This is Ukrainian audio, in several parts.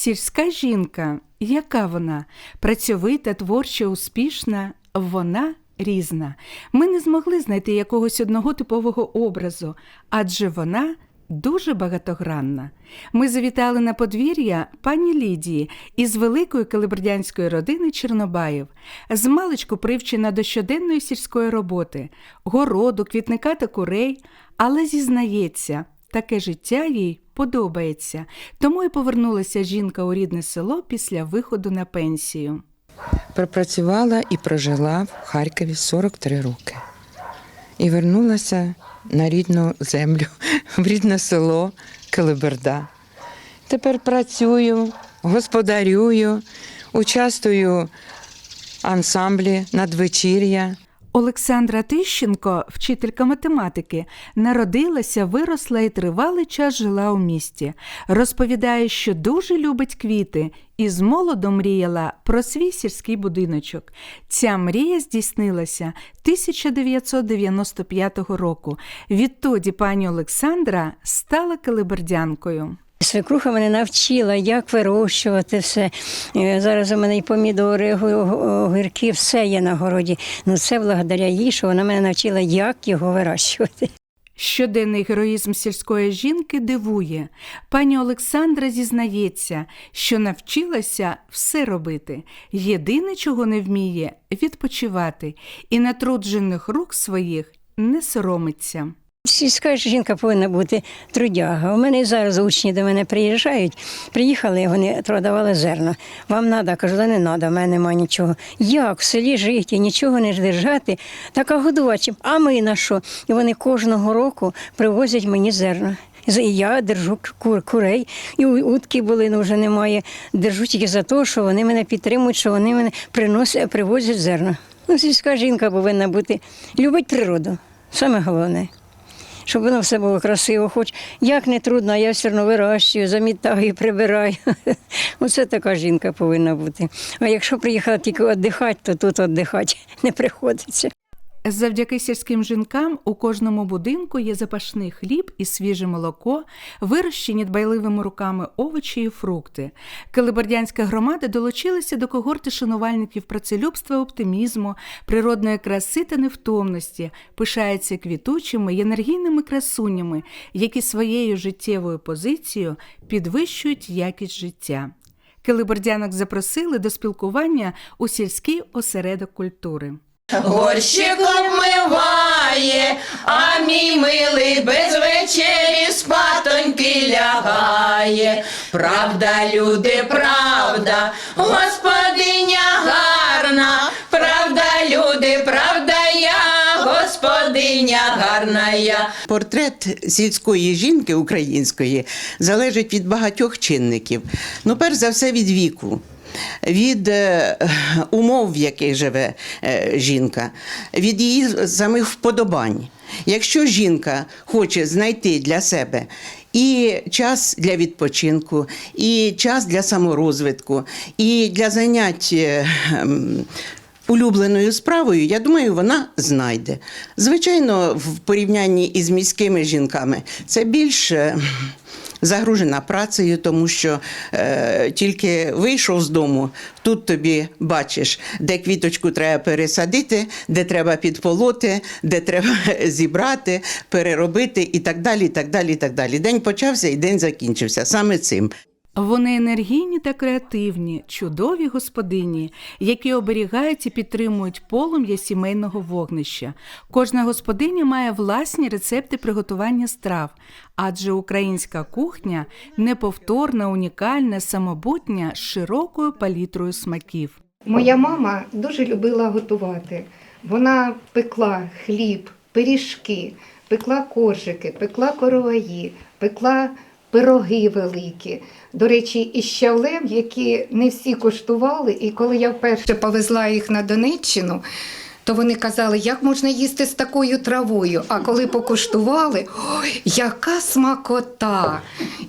Сільська жінка, яка вона? Працьовита, творча, успішна, вона різна. Ми не змогли знайти якогось одного типового образу, адже вона дуже багатогранна. Ми завітали на подвір'я пані Лідії із великої калибердянської родини Чорнобаїв, з маличку привчена до щоденної сільської роботи, городу, квітника та курей, але зізнається, таке життя їй подобається, тому і повернулася жінка у рідне село після виходу на пенсію. Пропрацювала і прожила в Харкові 43 роки. І вернулася на рідну землю, в рідне село Килиберда. Тепер працюю, господарюю, участвую в ансамблі надвечір'я. Олександра Тищенко, вчителька математики, народилася, виросла і тривалий час жила у місті. Розповідає, що дуже любить квіти і з молоду мріяла про свій сільський будиночок. Ця мрія здійснилася 1995 року. Відтоді пані Олександра стала калибердянкою. Свекруха мене навчила, як вирощувати все. Е, Зараз у мене і помідори, огірки, все є на городі. Ну це благодаря їй, що вона мене навчила, як його вирощувати. Щоденний героїзм сільської жінки дивує. Пані Олександра зізнається, що навчилася все робити. Єдине, чого не вміє відпочивати, і натруджених рук своїх не соромиться. Сільська жінка повинна бути трудяга. У мене і зараз учні до мене приїжджають. Приїхали, вони продавали зерна. Вам треба, кажу, да не треба, в мене немає нічого. Як в селі жити, нічого не держати, так а годувати чим? А ми на що? І вони кожного року привозять мені зерна. І я держу кур, курей, і утки були, ну вже немає. Держу тільки за те, що вони мене підтримують, що вони мене приносять, привозять зерна. Ну, сільська жінка повинна бути, любить природу. Саме головне щоб воно все було красиво. Хоч як не трудно, я все одно вирощую, замітаю, прибираю. Оце така жінка повинна бути. А якщо приїхала тільки віддихати, то тут віддихати не приходиться. Завдяки сільським жінкам у кожному будинку є запашний хліб і свіже молоко, вирощені дбайливими руками овочі і фрукти. Калибердянська громада долучилася до когорти шанувальників працелюбства, оптимізму, природної краси та невтомності, пишається квітучими й енергійними красунями, які своєю життєвою позицією підвищують якість життя. Килибердянок запросили до спілкування у сільський осередок культури. Горщик обмиває, а мій милий без вечері спатоньки лягає. Правда, люди, правда, господиня гарна, правда, люди, правда, я, господиня гарна я. Портрет сільської жінки української залежить від багатьох чинників. Ну, перш за все, від віку. Від е, умов, в яких живе е, жінка, від її самих вподобань. Якщо жінка хоче знайти для себе і час для відпочинку, і час для саморозвитку, і для занять е, ем, улюбленою справою, я думаю, вона знайде. Звичайно, в порівнянні із міськими жінками це більш загружена працею, тому що е, тільки вийшов з дому, тут тобі бачиш, де квіточку треба пересадити, де треба підполоти, де треба зібрати, переробити і так далі. і так далі, і так далі. День почався і день закінчився саме цим. Вони енергійні та креативні, чудові господині, які оберігають і підтримують полум'я сімейного вогнища. Кожна господиня має власні рецепти приготування страв, адже українська кухня неповторна, унікальна, самобутня з широкою палітрою смаків. Моя мама дуже любила готувати. Вона пекла хліб, пиріжки, пекла коржики, пекла короваї, пекла пироги великі. До речі, із щавлем, які не всі коштували. І коли я вперше повезла їх на Донеччину, то вони казали, як можна їсти з такою травою. А коли покуштували, ой, яка смакота!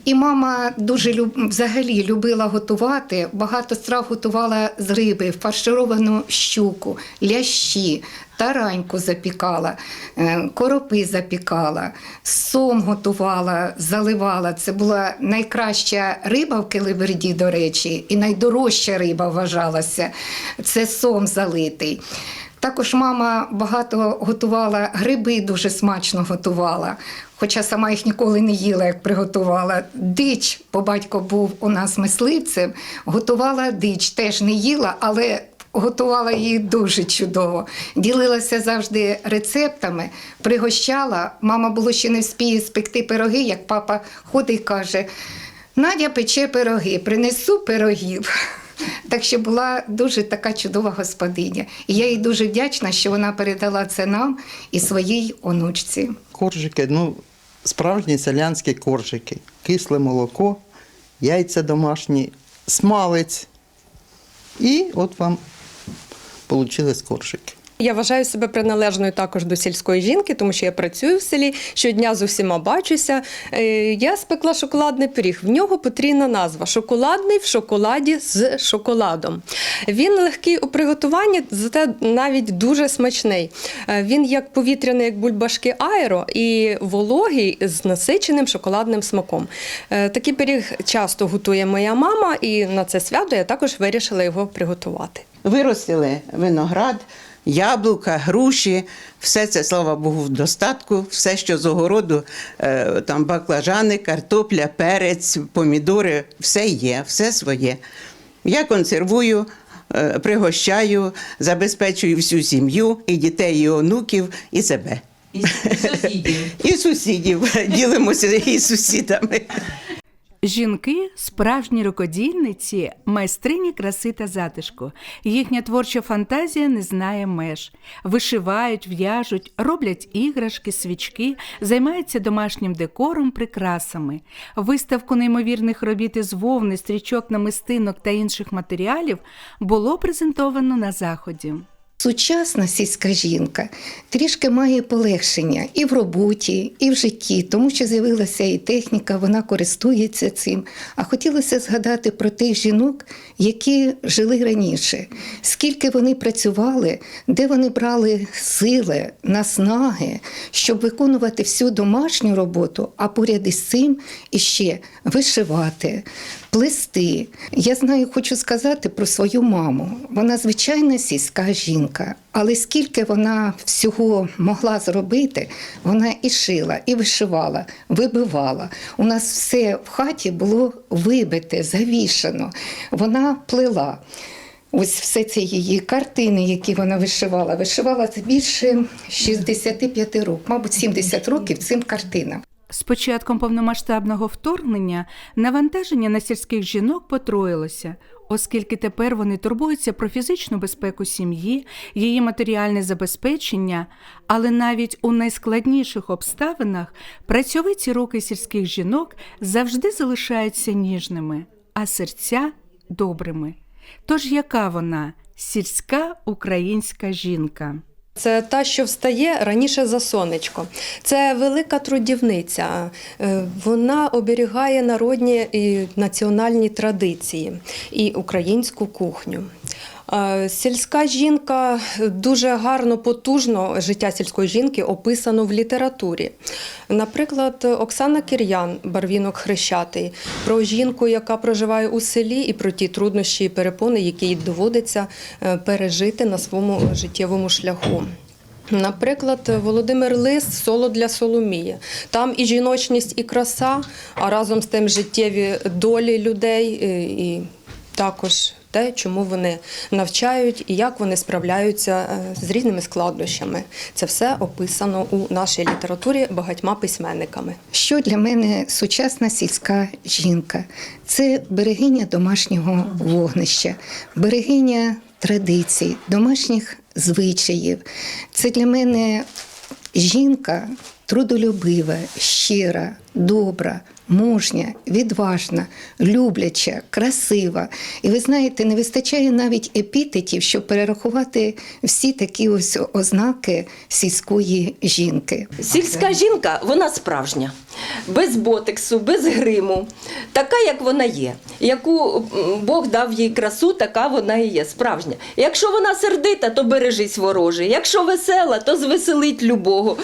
І мама дуже люб... взагалі любила готувати. Багато страв готувала з риби, фаршировану щуку, лящі, тараньку запікала, е, коропи запікала, сом готувала, заливала. Це була найкраща риба в Келеберді, до речі, і найдорожча риба вважалася. Це сом залитий. Також мама багато готувала гриби, дуже смачно готувала. Хоча сама їх ніколи не їла, як приготувала. Дич, бо батько був у нас мисливцем, готувала дич, теж не їла, але готувала її дуже чудово. Ділилася завжди рецептами, пригощала. Мама було ще не вспіє спекти пироги, як папа ходить і каже: Надя пече пироги, принесу пирогів. Так що була дуже така чудова господиня. І я їй дуже вдячна, що вона передала це нам і своїй онучці. Коржики, ну, справжні селянські коржики. Кисле молоко, яйця домашні, смалець. І от вам вийшли коржики. Я вважаю себе приналежною також до сільської жінки, тому що я працюю в селі, щодня з усіма бачуся. Е, Я спекла шоколадний пиріг. В нього потрійна назва шоколадний в шоколаді з шоколадом. Він легкий у приготуванні, зате навіть дуже смачний. Е, Він як повітряний, як бульбашки аеро, і вологий з насиченим шоколадним смаком. Е, Такий пиріг часто готує моя мама, і на це свято я також вирішила його приготувати. Виростили виноград, яблука, груші. Все це, слава Богу, в достатку. Все, що з огороду, е, там баклажани, картопля, перець, помідори, все є, все своє. Я консервую, е, пригощаю, забезпечую всю сім'ю, і дітей, і онуків, і себе. І сусідів. І сусідів ділимося із сусідами. Жінки справжні рукодільниці, майстрині краси та затишку. Їхня творча фантазія не знає меж. Вишивають, в'яжуть, роблять іграшки, свічки, займаються домашнім декором, прикрасами. Виставку неймовірних робіт із вовни, стрічок, намистинок та інших матеріалів було презентовано на заході. Сучасна сільська жінка трішки має полегшення і в роботі, і в житті, тому що з'явилася і техніка, вона користується цим. А хотілося згадати про тих жінок, які жили раніше, скільки вони працювали, де вони брали сили, наснаги, щоб виконувати всю домашню роботу, а поряд із цим іще вишивати, плести. Я знаю, хочу сказати про свою маму. Вона звичайна сільська жінка, але скільки вона всього могла зробити, вона і шила, і вишивала, вибивала. У нас все в хаті було вибите, завішано. Вона плела. Ось все це її картини, які вона вишивала. Вишивала це більше 65 років, мабуть, 70 років цим картинам. З початком повномасштабного вторгнення навантаження на сільських жінок потроїлося, оскільки тепер вони турбуються про фізичну безпеку сім'ї, її матеріальне забезпечення, але навіть у найскладніших обставинах працьовиті руки сільських жінок завжди залишаються ніжними, а серця добрими. Тож яка вона сільська українська жінка? Це та, що встає раніше за сонечко. Це велика трудівниця. Е, Вона оберігає народні і національні традиції і українську кухню. Е, Сільська жінка дуже гарно, потужно життя сільської жінки описано в літературі. Наприклад, Оксана Кір'ян, Барвінок Хрещатий, про жінку, яка проживає у селі, і про ті труднощі і перепони, які їй доводиться е, пережити на своєму життєвому шляху. Наприклад, Володимир Лис соло для Соломії. Там і жіночність, і краса, а разом з тим життєві долі людей, е, і також те, чому вони навчають і як вони справляються е, з різними складнощами. Це все описано у нашій літературі багатьма письменниками. Що для мене сучасна сільська жінка? Це берегиня домашнього вогнища, берегиня традицій, домашніх звичаїв. Це для мене жінка трудолюбива, щира, добра, мужня, відважна, любляча, красива. І ви знаєте, не вистачає навіть епітетів, щоб перерахувати всі такі ось ознаки сільської жінки. Сільська жінка, вона справжня, без ботексу, без гриму, така, як вона є. Яку Бог дав їй красу, така вона і є, справжня. Якщо вона сердита, то бережись ворожий. Якщо весела, то звеселить любого.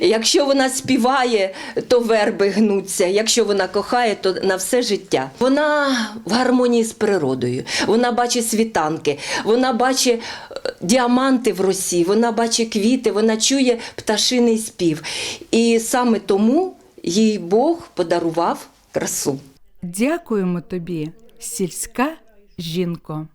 Якщо вона співає, то верби гнуться. Якщо вона кохає, то на все життя. Вона в гармонії з природою. Вона бачить світанки, вона бачить е, діаманти в росі, вона бачить квіти, вона чує пташиний спів. І саме тому їй Бог подарував красу. Дякуємо тобі, сільська жінко.